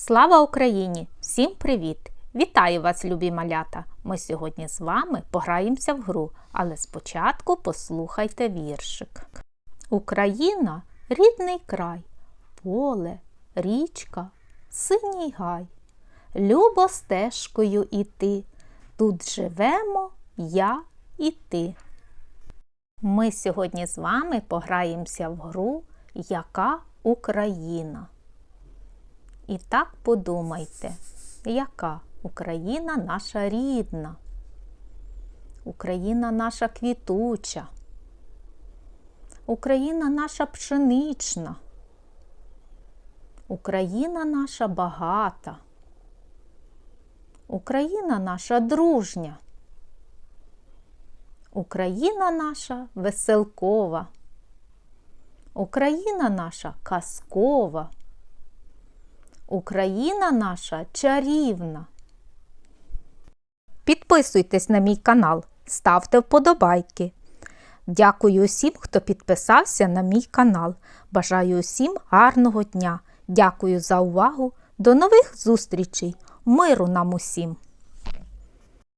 Слава Україні! Всім привіт! Вітаю вас, любі малята! Ми сьогодні з вами пограємося в гру, але спочатку послухайте віршик. Україна рідний край, поле, річка, синій гай. Любо стежкою іти. Тут живемо я і ти. Ми сьогодні з вами пограємося в гру Яка Україна? І так подумайте, яка Україна наша рідна, Україна наша квітуча, Україна наша пшенична, Україна наша багата, Україна наша дружня, Україна наша веселкова, Україна наша казкова. Україна наша чарівна. Підписуйтесь на мій канал, ставте вподобайки. Дякую усім, хто підписався на мій канал. Бажаю усім гарного дня. Дякую за увагу. До нових зустрічей. Миру нам усім!